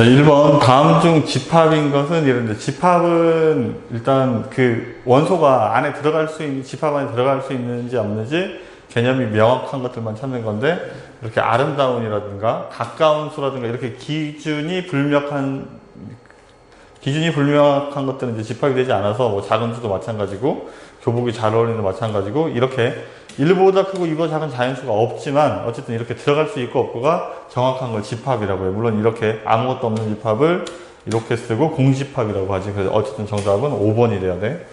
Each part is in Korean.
자, 1번 다음 중 집합인 것은 이런데 집합은 일단 그 원소가 안에 들어갈 수 있는 집합 안에 들어갈 수 있는지 없는지 개념이 명확한 것들만 찾는 건데 이렇게 아름다운이라든가 가까운 수라든가 이렇게 기준이 불명확한 기준이 불명확한 것들은 이제 집합이 되지 않아서 뭐 작은 수도 마찬가지고 교복이 잘 어울리는 마찬가지고 이렇게 1보다 크고 2보다 작은 자연수가 없지만 어쨌든 이렇게 들어갈 수 있고 없고가 정확한 걸 집합이라고 해요. 물론 이렇게 아무것도 없는 집합을 이렇게 쓰고 공집합이라고 하지. 그래서 어쨌든 정답은 5번이 돼야 돼.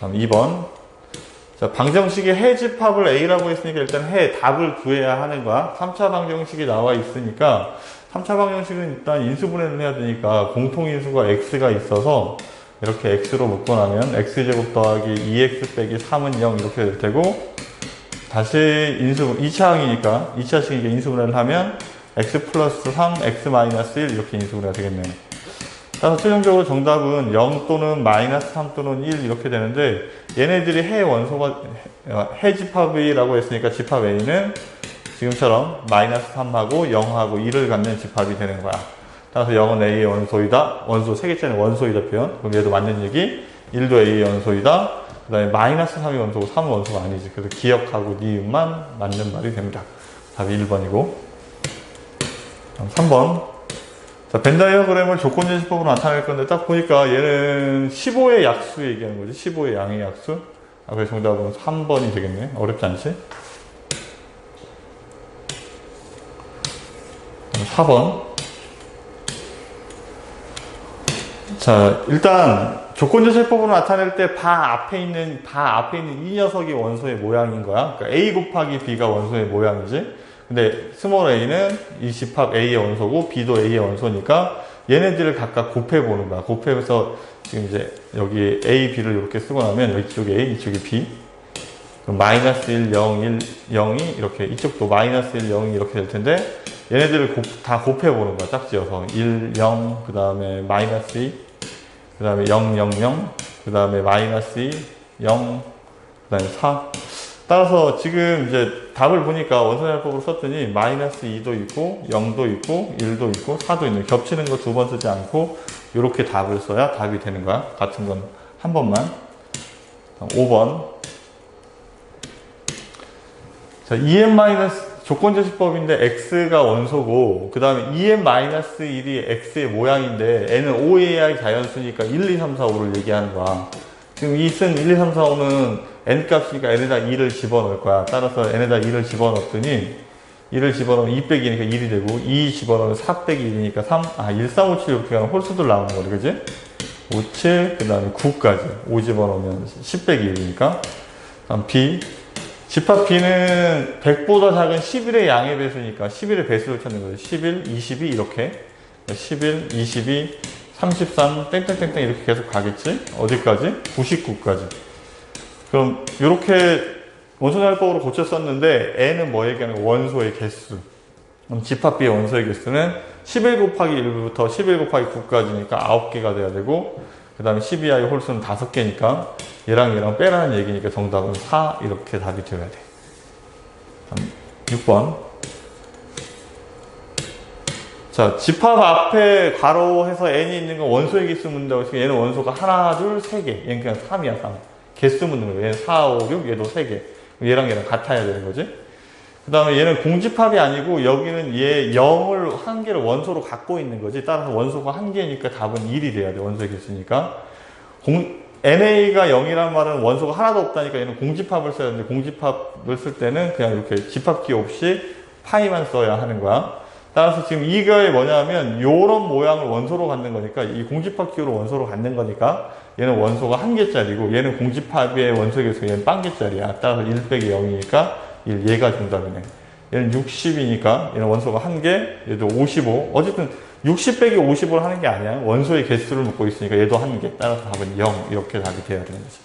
다음 2번. 자, 방정식의 해 집합을 A라고 했으니까 일단 해 답을 구해야 하는 거야. 3차 방정식이 나와 있으니까 3차 방정식은 일단 인수분해를 해야 되니까 공통인수가 X가 있어서 이렇게 X로 묶고 나면 X제곱 더하기 2X 빼기 3은 0 이렇게 될 테고 다시 인수 2차항이니까 2차식이니까 인수분해를 하면 x 플러스 3, x 마이너스 1 이렇게 인수분해가 되겠네요. 따라서 최종적으로 정답은 0 또는 마이너스 3 또는 1 이렇게 되는데 얘네들이 해 원소가 해 집합이라고 했으니까 집합 A는 지금처럼 마이너스 3하고 0하고 1을 갖는 집합이 되는 거야. 따라서 0은 A의 원소이다. 원소 세 개째는 원소이다 표현. 그럼 얘도 맞는 얘기. 1도 A의 원소이다. 그 다음에 마이너스 3이 원소고 3은 원소가 아니지. 그래서 기억하고 니은만 맞는 말이 됩니다. 답이 1번이고. 3번. 자, 벤다이어그램을 조건제시법으로 나타낼 건데 딱 보니까 얘는 15의 약수 얘기하는 거지. 15의 양의 약수. 아, 그래서 정답은 3번이 되겠네. 어렵지 않지? 4번. 자, 일단 조건제시법으로 나타낼 때 바 앞에 있는 바 앞에 있는 이 녀석이 원소의 모양인 거야. 그러니까 A 곱하기 B가 원소의 모양이지. 근데 스몰 a는 이 집합 A의 원소고 B도 A의 원소니까 얘네들을 각각 곱해 보는 거야. 곱해서 지금 이제 여기 A, B를 이렇게 쓰고 나면 이쪽에 A, 이쪽에 B. 마이너스 1, 0, 1, 0이 이렇게 이쪽도 마이너스 1, 0이 이렇게 될 텐데 얘네들을 곱, 다 곱해 보는 거야. 짝지어서 1, 0, 그 다음에 마이너스 2, 그 다음에 0, 0, 0, 그 다음에 마이너스 2, 0, 그 다음에 4. 따라서 지금 이제 답을 보니까 원소절법으로 썼더니 마이너스 2도 있고 0도 있고 1도 있고 4도 있는 겹치는 거 두 번 쓰지 않고 이렇게 답을 써야 답이 되는 거야. 같은 건 한 번만. 5번. 자, 2n 마이너스 조건제시법인데 x가 원소고 그 다음에 2n 마이너스 1이 x의 모양인데 n은 OAI 자연수니까 1, 2, 3, 4, 5를 얘기하는 거야. 지금 이 쓴 1, 2, 3, 4, 5는 n 값이니까 n에다 2를 집어넣을 거야. 따라서 n에다 2를 집어넣었더니 2를 집어넣으면 2 빼기니까 1이 되고 2 집어넣으면 4 빼기 1이니까 3, 아, 1, 3, 5, 7 이렇게 가면 홀수들 나오는 거지, 그지? 5, 7, 그 다음에 9까지. 5 집어넣으면 10 빼기 1이니까. 다음 b. 집합 b는 100보다 작은 11의 양의 배수니까 11의 배수를 찾는 거죠. 11, 22 이렇게. 11, 22, 33, 땡땡땡땡 이렇게 계속 가겠지? 어디까지? 99까지. 그럼 이렇게 원소날법으로 고쳤었는데 n은 뭐 얘기하는 거? 원소의 개수. 그럼 집합 B의 원소의 개수는 11 곱하기 1부터 11 곱하기 9까지니까 9개가 돼야 되고 그 다음에 12i 홀수는 5개니까 얘랑 얘랑 빼라는 얘기니까 정답은 4 이렇게 답이 되어야 돼. 6번 자, 집합 앞에 괄호해서 n이 있는 건 원소의 개수 묻는다고 했으니까 얘는 원소가 하나, 둘, 세 개. 얘는 그냥 3이야, 3. 개수 묻는 거예요. 얘는 4, 5, 6, 얘도 3개. 얘랑 얘랑 같아야 되는 거지. 그 다음에 얘는 공집합이 아니고 여기는 얘 0을 한 개를 원소로 갖고 있는 거지. 따라서 원소가 한 개니까 답은 1이 돼야 돼. 원소의 개수니까. 공, NA가 0이란 말은 원소가 하나도 없다니까 얘는 공집합을 써야 되는데 공집합을 쓸 때는 그냥 이렇게 집합기 없이 파이만 써야 하는 거야. 따라서 지금 이거에 뭐냐면 요런 모양을 원소로 갖는 거니까 이 공집합 기호를 원소로 갖는 거니까 얘는 원소가 한 개짜리고 얘는 공집합의 원소 개수 얘는 빵 개짜리야. 따라서 1 빼기 0이니까 1 얘가 정답이네. 얘는 60이니까 얘는 원소가 한 개, 얘도 55. 어쨌든 60 빼기 50을 하는 게 아니야. 원소의 개수를 묻고 있으니까 얘도 한 개. 따라서 답은 0 이렇게 답이 돼야 되는 거지.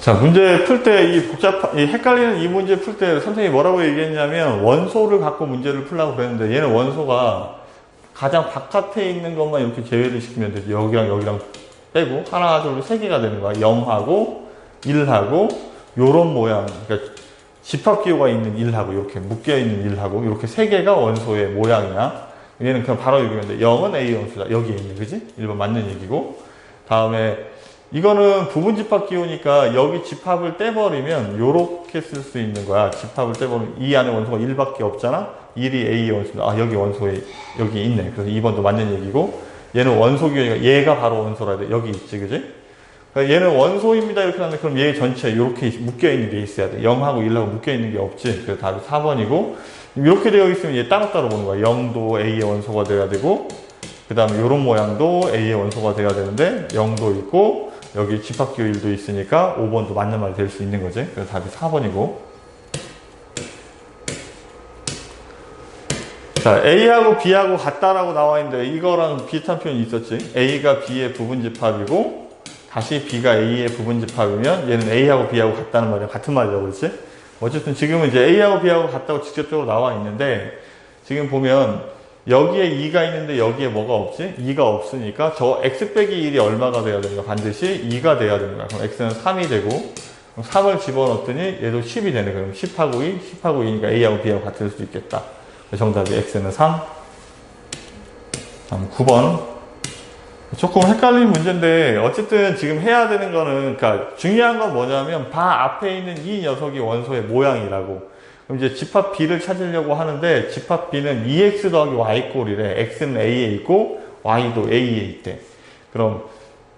자, 문제 풀 때 이 복잡한, 이 헷갈리는 이 문제 풀 때 선생님이 뭐라고 얘기했냐면 원소를 갖고 문제를 풀라고 그랬는데 얘는 원소가 가장 바깥에 있는 것만 이렇게 제외를 시키면 되지. 여기랑 여기랑 빼고 하나, 둘, 세 개가 되는 거야. 0하고 1하고 요런 모양, 그러니까 집합 기호가 있는 1하고 이렇게 묶여 있는 1하고 이렇게 세 개가 원소의 모양이야. 얘는 그냥 바로 여기인데 0은 A 원소다. 여기에 있는 그지? 1번 맞는 얘기고. 다음에 이거는 부분 집합 기호니까 여기 집합을 떼버리면 요렇게 쓸 수 있는 거야. 집합을 떼버리면 이 안에 원소가 1밖에 없잖아. 1이 A 원소다. 아 여기 원소에 여기 있네. 그래서 2번도 맞는 얘기고. 얘는 원소 기호니까 얘가 바로 원소라 돼. 여기 있지, 그지? 그러니까 얘는 원소입니다. 이렇게 하는데 그럼 얘 전체 이렇게 묶여 있는 게 있어야 돼. 0하고 1하고 묶여 있는 게 없지. 그래서 답이 4번이고 이렇게 되어 있으면 얘 따로따로 보는 거야. 0도 A의 원소가 돼야 되고 그 다음에 이런 모양도 A의 원소가 돼야 되는데 0도 있고 여기 집합기호 1도 있으니까 5번도 맞는 말이 될 수 있는 거지. 그래서 답이 4번이고 자, A하고 B하고 같다라고 나와 있는데 이거랑 비슷한 표현이 있었지. A가 B의 부분 집합이고 다시 B가 A의 부분 집합이면 얘는 A하고 B하고 같다는 말이야. 같은 말이라고 그랬지? 어쨌든 지금은 이제 A하고 B하고 같다고 직접적으로 나와 있는데 지금 보면 여기에 2가 있는데 여기에 뭐가 없지? 2가 없으니까 저 x 빼기 1이 얼마가 돼야 되는가? 반드시 2가 돼야 되는 거야. 그럼 x는 3이 되고 그럼 3을 집어넣었더니 얘도 10이 되네. 그럼 10하고 2, 10하고 2니까 A하고 B하고 같을 수도 있겠다. 정답이 x는 3. 다음 9번. 조금 헷갈리는 문제인데 어쨌든 지금 해야 되는 거는 그러니까 중요한 건 뭐냐면 바 앞에 있는 이 녀석이 원소의 모양이라고. 그럼 이제 집합 b를 찾으려고 하는데 집합 b는 2x 더하기 y 꼴이래. X는 a에 있고 y도 a에 있대. 그럼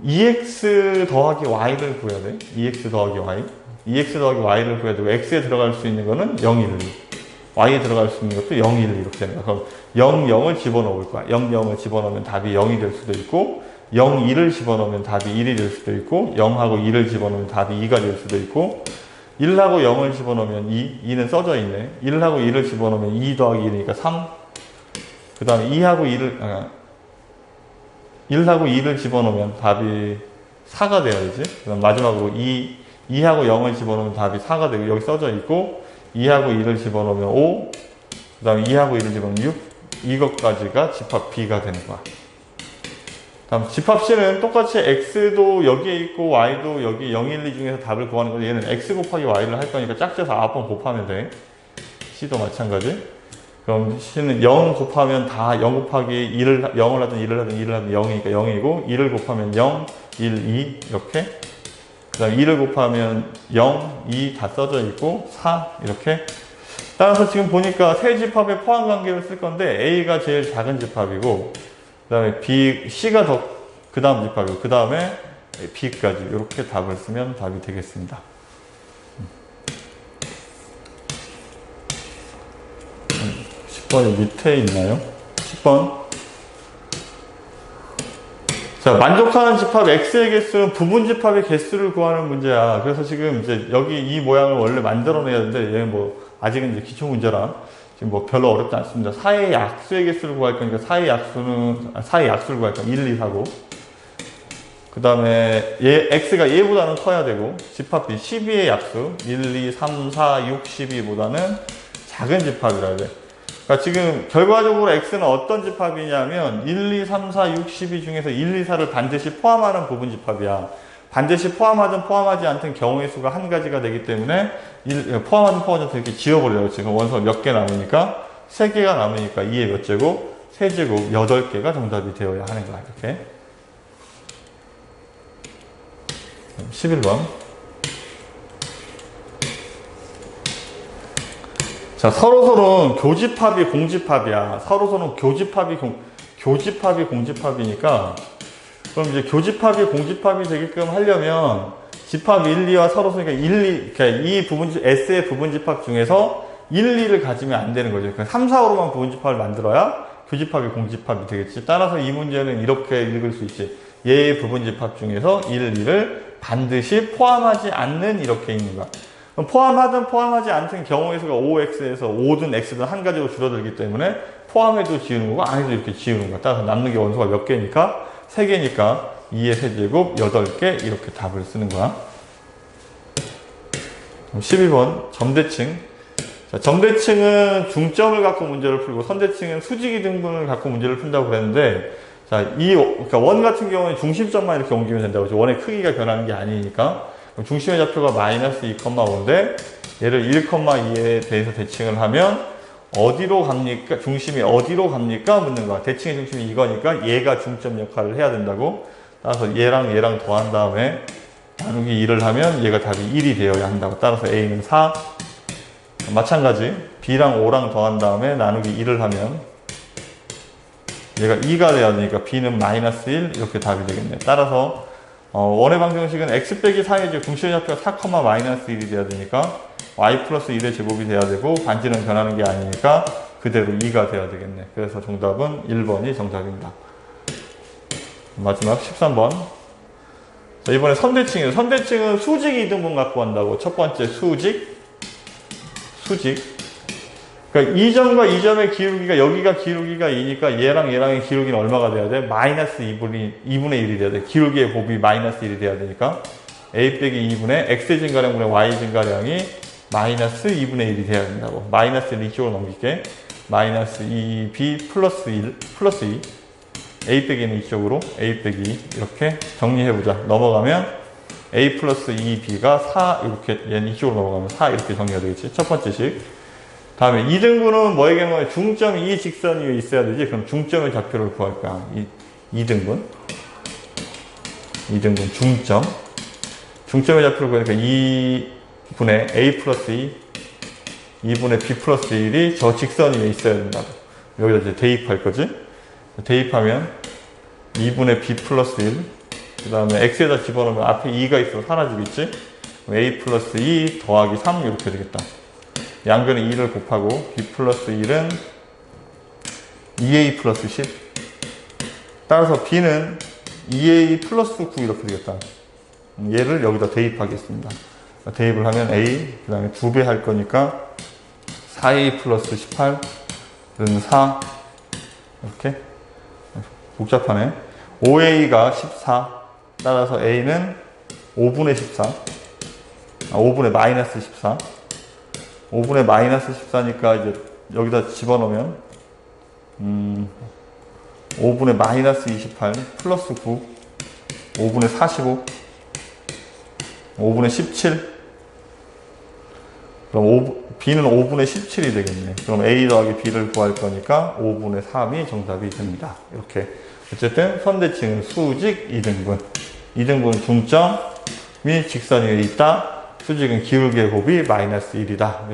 2x 더하기 y를 구해야 돼? 2x 더하기 y? 2x 더하기 y를 구해야 되고 x에 들어갈 수 있는 거는 0, 1, 2 y에 들어갈 수 있는 것도 0, 1 이렇게 거야. 그럼 0, 0을 집어넣을 거야. 0, 0을 집어넣으면 답이 0이 될 수도 있고 0, 2를 집어넣으면 답이 1이 될 수도 있고 0하고 2를 집어넣으면 답이 2가 될 수도 있고 1하고 0을 집어넣으면 2, 2는 써져 있네. 1하고 2를 집어넣으면 2 더하기 1이니까 3. 그 다음에 2하고 2를, 아, 1하고 2를 집어넣으면 답이 4가 돼야 되지. 그 다음 마지막으로 2, 2하고 0을 집어넣으면 답이 4가 되고 여기 써져 있고 2하고 2를 집어넣으면 5, 그 다음에 2하고 2를 집어넣으면 6, 이것까지가 집합 B가 되는 거야. 다음 집합 C는 똑같이 X도 여기에 있고 Y도 여기 0, 1, 2 중에서 답을 구하는 건데 얘는 X 곱하기 Y를 할 거니까 짝지어서 9번 곱하면 돼. C도 마찬가지. 그럼 C는 0 곱하면 다 0 곱하기 1을, 0을 하든 1을 하든 1을 하든 0이니까 0이고 2를 곱하면 0, 1, 2 이렇게 그 다음 2를 곱하면 0, 2 다 써져 있고 4 이렇게 따라서 지금 보니까 세 집합의 포함 관계를 쓸 건데 A가 제일 작은 집합이고 그 다음에 B, C가 더 그 다음 집합이고 그 다음에 B까지 이렇게 답을 쓰면 답이 되겠습니다. 10번이 밑에 있나요? 10번 자, 만족하는 집합 x의 개수는 부분 집합의 개수를 구하는 문제야. 그래서 지금 이제 여기 이 모양을 원래 만들어내야 되는데 얘는 뭐 아직은 이제 기초 문제라 지금 뭐 별로 어렵지 않습니다. 4의 약수의 개수를 구할 거니까 4의 약수는 4의 약수를 구할 거니까 1, 2, 4고 그 다음에 얘 x가 얘보다는 커야 되고 집합이 12의 약수 1, 2, 3, 4, 6, 12보다는 작은 집합이라 돼. 그러니까 지금 결과적으로 x는 어떤 집합이냐면 1, 2, 3, 4, 6, 12 중에서 1, 2, 4를 반드시 포함하는 부분 집합이야. 반드시 포함하든 포함하지 않든 경우의 수가 한 가지가 되기 때문에 일, 포함하든 포함하지 않든 이렇게 지워버려요. 지금 원소 몇개 남으니까 3개가 남으니까 2의 몇 제곱, 3제곱, 8개가 정답이 되어야 하는 거야. 이렇게. 11번. 자, 서로서는 교집합이 공집합이야. 서로서는 교집합이 공, 교집합이 공집합이니까 그럼 이제 교집합이 공집합이 되게끔 하려면 집합 1, 2와 서로서 그러니까 1, 2, 그러니까 이 부분 S의 부분 집합 중에서 1, 2를 가지면 안 되는 거죠. 그러니까 3, 4, 5로만 부분 집합을 만들어야 교집합이 공집합이 되겠지. 따라서 이 문제는 이렇게 읽을 수 있지. 얘의 부분 집합 중에서 1, 2를 반드시 포함하지 않는 이렇게 있는 거야. 포함하든 포함하지 않든 경우의 수가 5x에서 5든 x든 한 가지로 줄어들기 때문에 포함해도 지우는 거고 안 해도 이렇게 지우는 거야. 따라서 남는 게 원소가 몇 개니까? 3개니까 2의 세제곱 8개 이렇게 답을 쓰는 거야. 12번 점대칭. 자, 점대칭은 중점을 갖고 문제를 풀고 선대칭은 수직이 등분을 갖고 문제를 푼다고 그랬는데 자, 이 그러니까 원 같은 경우는 중심점만 이렇게 옮기면 된다고. 원의 크기가 변하는 게 아니니까 중심의 좌표가 마이너스 2,5인데 얘를 1,2에 대해서 대칭을 하면 어디로 갑니까? 중심이 어디로 갑니까? 묻는 거야. 대칭의 중심이 이거니까 얘가 중점 역할을 해야 된다고. 따라서 얘랑 얘랑 더한 다음에 나누기 2를 하면 얘가 답이 1이 되어야 한다고. 따라서 A는 4. 마찬가지 B랑 5랑 더한 다음에 나누기 2를 하면 얘가 2가 돼야 되니까 B는 마이너스 1 이렇게 답이 되겠네. 따라서 어, 원의 방정식은 x 빼기 4의 중심의 좌표가 4, 마이너스 1이 돼야 되니까 y 플러스 1의 제곱이 돼야 되고 반지는 변하는 게 아니니까 그대로 2가 돼야 되겠네. 그래서 정답은 1번이 정답입니다. 마지막 13번. 자, 이번에 선대칭이에요. 선대칭은 수직 이등분 갖고 간다고. 첫 번째 수직, 수직. 그러니까 이 점과 이 점의 기울기가 여기가 기울기가 2니까 얘랑 얘랑의 기울기는 얼마가 돼야 돼? 마이너스 2분이, 2분의 1이 돼야 돼. 기울기의 곱이 마이너스 1이 돼야 되니까 a 빼기 2분의 x 증가량분의 y 증가량이 마이너스 2분의 1이 돼야 된다고. 마이너스 1 이쪽으로 넘길게. 마이너스 2b 플러스 1 플러스 2 a 빼기는 이쪽으로 a 빼기 2 이렇게 정리해보자. 넘어가면 a 플러스 2b가 4 이렇게 얘는 이쪽으로 넘어가면 4 이렇게 정리가 되겠지. 첫 번째 식. 다음에 2등분은 뭐에게 뭐 중점이 이 직선 위에 있어야 되지. 그럼 중점의 좌표를 구할 거야. 이 2등분. 2등분 중점. 중점의 좌표를 구하니까 2분의 a 플러스 2, 2분의 b 플러스 1이 저 직선 위에 있어야 된다고. 여기다 이제 대입할 거지. 대입하면 2분의 b 플러스 1, 그 다음에 x에다 집어넣으면 앞에 2가 있어서 사라지겠지. a 플러스 2 더하기 3 이렇게 되겠다. 양변에 2를 곱하고 b 플러스 1은 2a 플러스 10 따라서 b는 2a 플러스 9 이렇게 되겠다. 얘를 여기다 대입하겠습니다. 대입을 하면 a 그 다음에 2배 할 거니까 4a 플러스 18은 4 이렇게 복잡하네. 5a가 14 따라서 a는 5분의 14 아, 5분의 마이너스 14 5분의 마이너스 14니까 이제 여기다 집어넣으면 음, 5분의 마이너스 28 플러스 9 5분의 45 5분의 17 그럼 5, B는 5분의 17이 되겠네. 그럼 A 더하기 B를 구할 거니까 5분의 3이 정답이 됩니다. 이렇게. 어쨌든 선대칭은 수직 2등분. 2등분 중점이 직선 위에 있다. 수직은 기울기의 곱이 마이너스 1이다